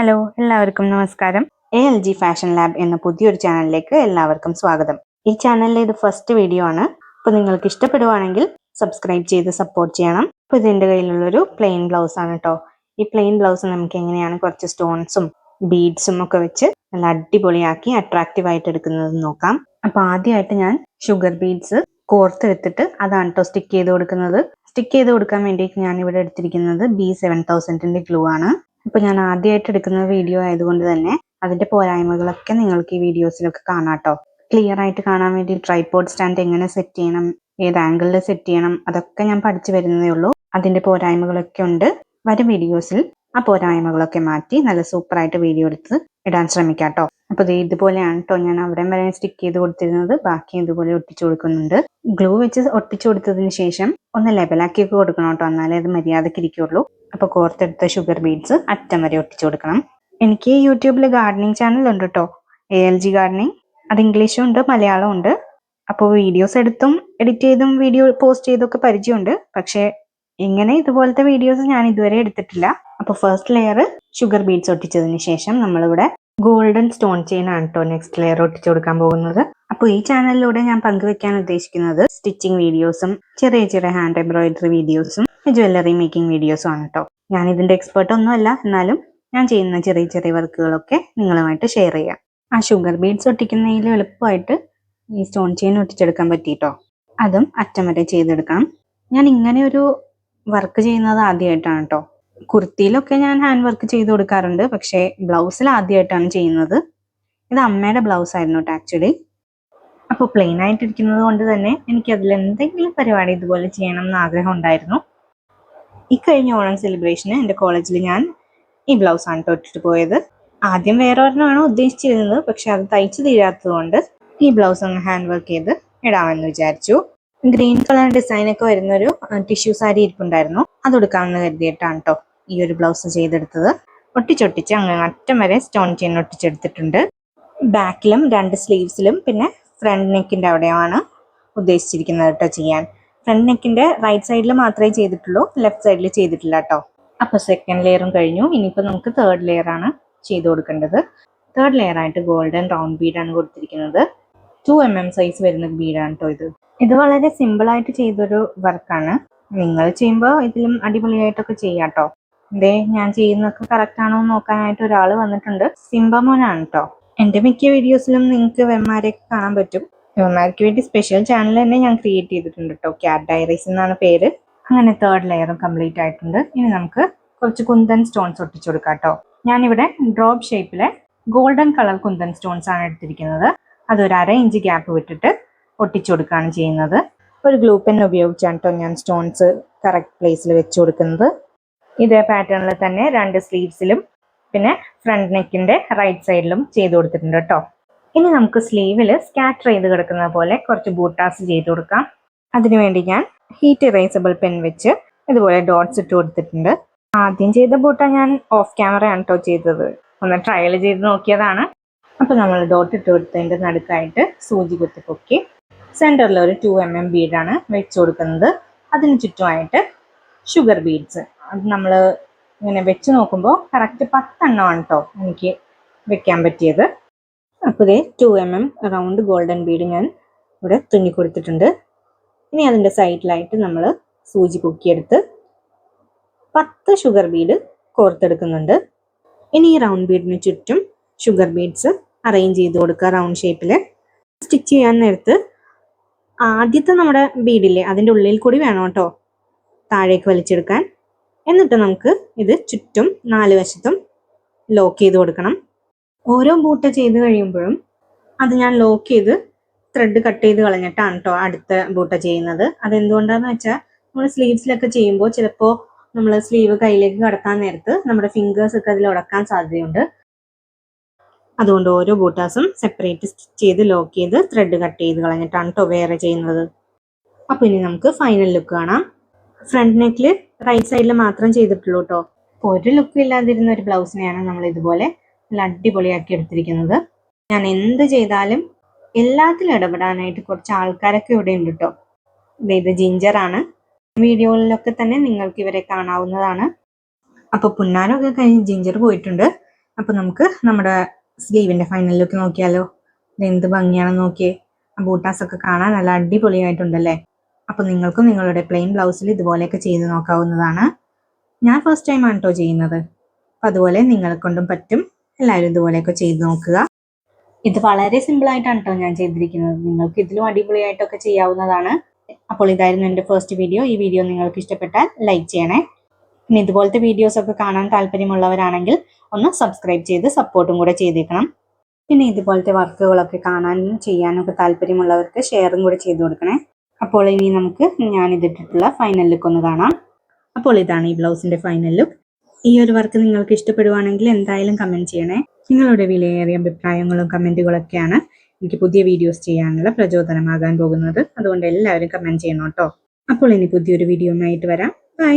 Hello എല്ലാവർക്കും നമസ്കാരം. A L G fashion lab എന്ന പുതിയൊരു ചാനലിലേക്ക് എല്ലാവർക്കും സ്വാഗതം. ഈ ചാനലിലെ ഇത് ഫസ്റ്റ് വീഡിയോ ആണ്. അപ്പോൾ നിങ്ങൾക്ക് ഇഷ്ടപ്പെടുവാണെങ്കിൽ സബ്സ്ക്രൈബ് ചെയ്ത് സപ്പോർട്ട് ചെയ്യണം. അപ്പോൾ ഇതിന്റെ കയ്യിലുള്ളൊരു പ്ലെയിൻ ബ്ലൗസ് ആണ് കേട്ടോ ഈ പ്ലെയിൻ ബ്ലൗസ് നമുക്ക് എങ്ങനെയാണ് കുറച്ച് സ്റ്റോൺസും ബീഡ്സും ഒക്കെ വെച്ച് നല്ല അടിപൊളിയാക്കി അട്രാക്റ്റീവ് ആയിട്ട് എടുക്കുന്നത് നോക്കാം. അപ്പോൾ ആദ്യമായിട്ട് ഞാൻ ഷുഗർ ബീഡ്സ് കോർത്തെടുത്തിട്ട് അതാണ് കേട്ടോ സ്റ്റിക്ക് ചെയ്ത് കൊടുക്കുന്നത്. സ്റ്റിക്ക് ചെയ്ത് കൊടുക്കാൻ വേണ്ടിയിട്ട് ഞാൻ ഇവിടെ എടുത്തിരിക്കുന്നത് ബി സെവൻ തൗസൻഡിന്റെ ഗ്ലൂ ആണ്. അപ്പൊ ഞാൻ ആദ്യമായിട്ട് എടുക്കുന്ന വീഡിയോ ആയതുകൊണ്ട് തന്നെ അതിന്റെ പോരായ്മകളൊക്കെ നിങ്ങൾക്ക് ഈ വീഡിയോസിലൊക്കെ കാണാം കേട്ടോ ക്ലിയർ ആയിട്ട് കാണാൻ വേണ്ടി ട്രൈപോഡ് സ്റ്റാൻഡ് എങ്ങനെ സെറ്റ് ചെയ്യണം ഏത് ആംഗിളിൽ സെറ്റ് ചെയ്യണം അതൊക്കെ ഞാൻ പഠിച്ചു വരുന്നതേ ഉള്ളൂ. അതിന്റെ പോരായ്മകളൊക്കെ ഉണ്ട്. വരും വീഡിയോസിൽ ആ പോരായ്മകളൊക്കെ മാറ്റി നല്ല സൂപ്പർ ആയിട്ട് വീഡിയോ എടുത്ത് ഇടാൻ ശ്രമിക്കാം കേട്ടോ അപ്പൊ ഇത് ഇതുപോലെയാണ് കേട്ടോ ഞാൻ അവിടെ വരെ സ്റ്റിക്ക് ചെയ്ത് കൊടുത്തിരുന്നത്. ബാക്കി ഇതുപോലെ ഒട്ടിച്ചു കൊടുക്കുന്നുണ്ട്. ഗ്ലൂ വെച്ച് ഒട്ടിച്ചു കൊടുത്തതിന് ശേഷം ഒന്ന് ലെവലാക്കി ഒക്കെ കൊടുക്കണം കേട്ടോ എന്നാലേ അത് മര്യാദയ്ക്ക് ഇരിക്കുള്ളൂ. അപ്പൊ കോർത്തെടുത്ത ഷുഗർ ബീഡ്സ് അറ്റം വരെ ഒട്ടിച്ചു കൊടുക്കണം. എനിക്ക് യൂട്യൂബിൽ ഗാർഡനിങ് ചാനൽ ഉണ്ട് കേട്ടോ എ എൽ ജി ഗാർഡനിങ് അത് ഇംഗ്ലീഷും ഉണ്ട് മലയാളവും ഉണ്ട്. അപ്പോൾ വീഡിയോസ് എടുത്തും എഡിറ്റ് ചെയ്തും വീഡിയോ പോസ്റ്റ് ചെയ്തൊക്കെ പരിചയമുണ്ട്. പക്ഷേ ഇങ്ങനെ ഇതുപോലത്തെ വീഡിയോസ് ഞാൻ ഇതുവരെ എടുത്തിട്ടില്ല. അപ്പോൾ ഫസ്റ്റ് ലെയർ ഷുഗർ ബീഡ്സ് ഒട്ടിച്ചതിന് ശേഷം നമ്മളിവിടെ ഗോൾഡൻ സ്റ്റോൺ ചെയിൻ ആണ് കേട്ടോ നെക്സ്റ്റ് ലെയർ ഒട്ടിച്ചു കൊടുക്കാൻ പോകുന്നത്. അപ്പോൾ ഈ ചാനലിലൂടെ ഞാൻ പങ്കുവെക്കാൻ ഉദ്ദേശിക്കുന്നത് സ്റ്റിച്ചിങ് വീഡിയോസും ചെറിയ ചെറിയ ഹാൻഡ് എംബ്രോയിഡറി വീഡിയോസും ജ്വല്ലറി മേക്കിംഗ് വീഡിയോസും ആണ് കേട്ടോ ഞാൻ ഇതിന്റെ എക്സ്പേർട്ട് ഒന്നുമല്ല എന്നാലും ഞാൻ ചെയ്യുന്ന ചെറിയ ചെറിയ വർക്കുകളൊക്കെ നിങ്ങളുമായിട്ട് ഷെയർ ചെയ്യാം. ആ ഷുഗർ ബീഡ്സ് ഒട്ടിക്കുന്നതിൽ എളുപ്പമായിട്ട് ഈ സ്റ്റോൺ ചെയിൻ ഒട്ടിച്ചെടുക്കാൻ പറ്റിട്ടോ അതും അറ്റം വരെ ചെയ്തെടുക്കണം. ഞാൻ ഇങ്ങനെ ഒരു വർക്ക് ചെയ്യുന്നത് ആദ്യമായിട്ടാണ് കേട്ടോ കുർത്തിയിലൊക്കെ ഞാൻ ഹാൻഡ് വർക്ക് ചെയ്ത് കൊടുക്കാറുണ്ട്. പക്ഷേ ബ്ലൗസിൽ ആദ്യമായിട്ടാണ് ചെയ്യുന്നത്. ഇത് അമ്മയുടെ ബ്ലൗസ് ആയിരുന്നു കേട്ടോ ആക്ച്വലി അപ്പോൾ പ്ലെയിൻ ആയിട്ടിരിക്കുന്നത് കൊണ്ട് തന്നെ എനിക്ക് അതിൽ എന്തെങ്കിലും പരിപാടി ഇതുപോലെ ചെയ്യണം എന്ന് ആഗ്രഹം ഉണ്ടായിരുന്നു. ഇക്കഴിഞ്ഞ കഴിഞ്ഞ ഓണം സെലിബ്രേഷന് എന്റെ കോളേജിൽ ഞാൻ ഈ ബ്ലൗസ് ആണ് തൊട്ടിട്ട് പോയത്. ആദ്യം വേറെ ഒരെണ്ണമാണ് ഉദ്ദേശിച്ചിരുന്നത്. പക്ഷെ അത് തയ്ച്ചു തീരാത്തത് കൊണ്ട് ഈ ബ്ലൗസ് അങ്ങ് ഹാൻഡ് വർക്ക് ചെയ്ത് ഇടാമെന്ന് വിചാരിച്ചു. ഗ്രീൻ കളർ ഡിസൈനൊക്കെ വരുന്നൊരു ടിഷ്യൂ സാരി ഇരിപ്പുണ്ടായിരുന്നു. അത് എടുക്കാമെന്ന് കരുതിയിട്ടാണ് കേട്ടോ ഈ ഒരു ബ്ലൗസ് ചെയ്തെടുത്തത്. ഒട്ടിച്ചൊട്ടിച്ച് അങ്ങ് അറ്റം വരെ സ്റ്റോൺ ചെയിൻ ഒട്ടിച്ചെടുത്തിട്ടുണ്ട്. ബാക്കിലും രണ്ട് സ്ലീവ്സിലും പിന്നെ ഫ്രണ്ട് നെക്കിന്റെ അവിടെയാണ് ഉദ്ദേശിച്ചിരിക്കുന്നത് കേട്ടോ ചെയ്യാൻ. ഫ്രണ്ട് നെക്കിന്റെ റൈറ്റ് സൈഡിൽ മാത്രമേ ചെയ്തിട്ടുള്ളൂ ലെഫ്റ്റ് സൈഡിൽ ചെയ്തിട്ടില്ല കേട്ടോ. അപ്പോൾ സെക്കൻഡ് ലെയറും കഴിഞ്ഞു. ഇനിയിപ്പോൾ നമുക്ക് തേർഡ് ലെയറാണ് ചെയ്ത് കൊടുക്കേണ്ടത്. തേർഡ് ലെയർ ആയിട്ട് ഗോൾഡൻ റൗണ്ട് ബീഡാണ് കൊടുത്തിരിക്കുന്നത്. ടു എം എം സൈസ് വരുന്ന ബീഡാണ് കേട്ടോ ഇത്. ഇത് വളരെ സിമ്പിളായിട്ട് ചെയ്തൊരു വർക്കാണ് നിങ്ങൾ ചെയ്യുമ്പോൾ ഇതിലും അടിപൊളിയായിട്ടൊക്കെ ചെയ്യാം കേട്ടോ ദേ ഞാൻ ചെയ്യുന്നതൊക്കെ കറക്റ്റ് ആണോ എന്ന് നോക്കാനായിട്ട് ഒരാൾ വന്നിട്ടുണ്ട്. സിംബമോനാണ് കേട്ടോ എന്റെ മിക്ക വീഡിയോസിലും നിങ്ങൾക്ക് വെമ്മാരെയൊക്കെ കാണാൻ പറ്റും. വെമ്മാർക്ക് വേണ്ടി സ്പെഷ്യൽ ചാനൽ തന്നെ ഞാൻ ക്രിയേറ്റ് ചെയ്തിട്ടുണ്ട് കേട്ടോ ക്യാറ്റ് ഡയറീസ് എന്നാണ് പേര്. അങ്ങനെ തേർഡ് ലെയറും കംപ്ലീറ്റ് ആയിട്ടുണ്ട്. ഇനി നമുക്ക് കുറച്ച് കുന്തൻ സ്റ്റോൺസ് ഒട്ടിച്ചു കൊടുക്കാം കേട്ടോ ഞാനിവിടെ ഡ്രോപ്പ് ഷേപ്പിലെ ഗോൾഡൻ കളർ കുന്തൻ സ്റ്റോൺസ് ആണ് എടുത്തിരിക്കുന്നത്. അതൊരു അര ഇഞ്ച് ഗ്യാപ്പ് വിട്ടിട്ട് ഒട്ടിച്ചു കൊടുക്കുകയാണ് ചെയ്യുന്നത്. ഒരു ഗ്ലൂ പെൻ ഉപയോഗിച്ചാണ് കേട്ടോ ഞാൻ സ്റ്റോൺസ് കറക്റ്റ് പ്ലേസിൽ വെച്ച് കൊടുക്കുന്നത്. ഇതേ പാറ്റേണിൽ തന്നെ രണ്ട് സ്ലീവ്സിലും പിന്നെ ഫ്രണ്ട് നെക്കിന്റെ റൈറ്റ് സൈഡിലും ചെയ്ത് കൊടുത്തിട്ടുണ്ട് കേട്ടോ ഇനി നമുക്ക് സ്ലീവിൽ സ്കാറ്റർ ചെയ്ത് കിടക്കുന്ന പോലെ കുറച്ച് ബൂട്ടാസ് ചെയ്ത് കൊടുക്കാം. അതിനുവേണ്ടി ഞാൻ ഹീറ്റ് ഇറേസബിൾ പെൻ വെച്ച് ഇതുപോലെ ഡോട്ട്സ് ഇട്ട് കൊടുത്തിട്ടുണ്ട്. ആദ്യം ചെയ്ത ബൂട്ട ഞാൻ ഓഫ് ക്യാമറയാണ് കേട്ടോ ചെയ്തത്. ഒന്ന് ട്രയൽ ചെയ്ത് നോക്കിയതാണ്. അപ്പൊ നമ്മൾ ഡോട്ട് ഇട്ട് കൊടുത്തതിന്റെ നടുക്കായിട്ട് സൂചി കുത്തി പൊക്കി സെന്ററിൽ ഒരു ടു എം എം ബീഡാണ് വെച്ച് കൊടുക്കുന്നത്. അതിന് ചുറ്റുമായിട്ട് ഷുഗർ ബീഡ്സ് അത് നമ്മൾ ഇങ്ങനെ വെച്ച് നോക്കുമ്പോൾ കറക്റ്റ് പത്തെണ്ണമാണ് കേട്ടോ എനിക്ക് വെക്കാൻ പറ്റിയത്. അപ്പോൾ ഇതേ two M M round golden bead ഞാൻ ഇവിടെ തുന്നി കൊടുത്തിട്ടുണ്ട്. ഇനി അതിന്റെ സൈഡിലായിട്ട് നമ്മൾ സൂചി പൊക്കിയെടുത്ത് പത്ത് ഷുഗർ ബീഡ് കോർത്തെടുക്കുന്നുണ്ട്. ഇനി ഈ റൗണ്ട് ബീഡിന് ചുറ്റും ഷുഗർ ബീഡ്സ് അറേഞ്ച് ചെയ്ത് കൊടുക്കുക റൗണ്ട് ഷേപ്പിൽ സ്റ്റിച്ച് ചെയ്യാൻ നേരത്ത് ആദ്യത്തെ നമ്മുടെ ബീഡില്ലേ അതിന്റെ ഉള്ളിൽ കൂടി വേണം കേട്ടോ താഴേക്ക് വലിച്ചെടുക്കാൻ. എന്നിട്ട് നമുക്ക് ഇത് ചുറ്റും നാല് വശത്തും ലോക്ക് ചെയ്ത് കൊടുക്കണം. ഓരോ ബൂട്ട് ചെയ്ത് കഴിയുമ്പോഴും അത് ഞാൻ ലോക്ക് ചെയ്ത് ത്രെഡ് കട്ട് ചെയ്ത് കളഞ്ഞിട്ടാണ് കേട്ടോ അടുത്ത ബൂട്ട ചെയ്യുന്നത്. അതെന്തുകൊണ്ടാന്ന് വെച്ചാൽ നമ്മൾ സ്ലീവ്സിലൊക്കെ ചെയ്യുമ്പോൾ ചിലപ്പോൾ നമ്മൾ സ്ലീവ് കയ്യിലേക്ക് കടത്താൻ നേരത്ത് നമ്മുടെ ഫിംഗേഴ്സ് ഒക്കെ അതിൽ ഉടക്കാൻ സാധ്യതയുണ്ട്. അതുകൊണ്ട് ഓരോ ബൂട്ടാസും സെപ്പറേറ്റ് സ്റ്റിച്ച് ചെയ്ത് ലോക്ക് ചെയ്ത് ത്രെഡ് കട്ട് ചെയ്ത് കളഞ്ഞിട്ടാണ് കേട്ടോ വേറെ ചെയ്യുന്നത്. അപ്പോൾ ഇനി നമുക്ക് ഫൈനൽ ലുക്ക് കാണാം. ഫ്രണ്ട് നെക്കിൽ റൈറ്റ് സൈഡിൽ മാത്രം ചെയ്തിട്ടുള്ളൂ കേട്ടോ ഒരു ലുക്കും ഇല്ലാതിരുന്ന ഒരു ബ്ലൗസിനെയാണ് നമ്മൾ ഇതുപോലെ നല്ല അടിപൊളിയാക്കി എടുത്തിരിക്കുന്നത്. ഞാൻ എന്ത് ചെയ്താലും എല്ലാത്തിലും ഇടപെടാനായിട്ട് കുറച്ച് ആൾക്കാരൊക്കെ ഇവിടെ ഉണ്ട് കേട്ടോ ഇത് ജിഞ്ചറാണ് ആണ്. വീഡിയോയിലൊക്കെ തന്നെ നിങ്ങൾക്ക് ഇവരെ കാണാവുന്നതാണ്. അപ്പൊ പുന്നാരമൊക്കെ കഴിഞ്ഞ് ജിഞ്ചർ പോയിട്ടുണ്ട്. അപ്പൊ നമുക്ക് നമ്മുടെ സ്ലീവിന്റെ ഫൈനലിലൊക്കെ ലുക്ക് നോക്കിയാലോ. എന്ത് ഭംഗിയാണെന്ന് നോക്കിയേ. ബൂട്ടാസ് ഒക്കെ കാണാൻ നല്ല അടിപൊളിയായിട്ടുണ്ടല്ലേ? അപ്പൊ നിങ്ങൾക്കും നിങ്ങളുടെ പ്ലെയിൻ ബ്ലൗസിൽ ഇതുപോലെയൊക്കെ ചെയ്ത് നോക്കാവുന്നതാണ്. ഞാൻ ഫസ്റ്റ് ടൈം ആണ് കേട്ടോ ചെയ്യുന്നത്. അപ്പൊ അതുപോലെ നിങ്ങളെ കൊണ്ടും പറ്റും. എല്ലാവരും ഇതുപോലെയൊക്കെ ചെയ്ത് നോക്കുക. ഇത് വളരെ സിമ്പിൾ ആയിട്ടാണ് കേട്ടോ ഞാൻ ചെയ്തിരിക്കുന്നത്. നിങ്ങൾക്ക് ഇതിലും അടിപൊളിയായിട്ടൊക്കെ ചെയ്യാവുന്നതാണ്. അപ്പോൾ ഇതായിരുന്നു എന്റെ ഫസ്റ്റ് വീഡിയോ ഈ വീഡിയോ നിങ്ങൾക്ക് ഇഷ്ടപ്പെട്ടാൽ ലൈക്ക് ചെയ്യണേ. പിന്നെ ഇതുപോലത്തെ വീഡിയോസ് ഒക്കെ കാണാൻ താല്പര്യമുള്ളവരാണെങ്കിൽ ഒന്ന് സബ്സ്ക്രൈബ് ചെയ്ത് സപ്പോർട്ടും കൂടെ ചെയ്തേക്കണം. പിന്നെ ഇതുപോലത്തെ വർക്കുകളൊക്കെ കാണാനും ചെയ്യാനും ഒക്കെ താല്പര്യമുള്ളവർക്ക് ഷെയറും കൂടെ ചെയ്തു കൊടുക്കണേ. അപ്പോൾ ഇനി നമുക്ക് ഞാൻ ഇതിട്ടിട്ടുള്ള ഫൈനൽ ലുക്ക് ഒന്ന് കാണാം. അപ്പോൾ ഇതാണ് ഈ ബ്ലൗസിന്റെ ഫൈനൽ ലുക്ക് ഈ ഒരു വർക്ക് നിങ്ങൾക്ക് ഇഷ്ടപ്പെടുവാണെങ്കിൽ എന്തായാലും കമന്റ് ചെയ്യണേ. നിങ്ങളുടെ വിലയേറിയ അഭിപ്രായങ്ങളും കമന്റുകളൊക്കെയാണ് എനിക്ക് പുതിയ വീഡിയോസ് ചെയ്യാനുള്ള പ്രചോദനമാകാൻ പോകുന്നത്. അതുകൊണ്ട് എല്ലാവരും കമന്റ് ചെയ്യണം കേട്ടോ. അപ്പോൾ ഇനി പുതിയൊരു വീഡിയോ ആയിട്ട് വരാം. ബൈ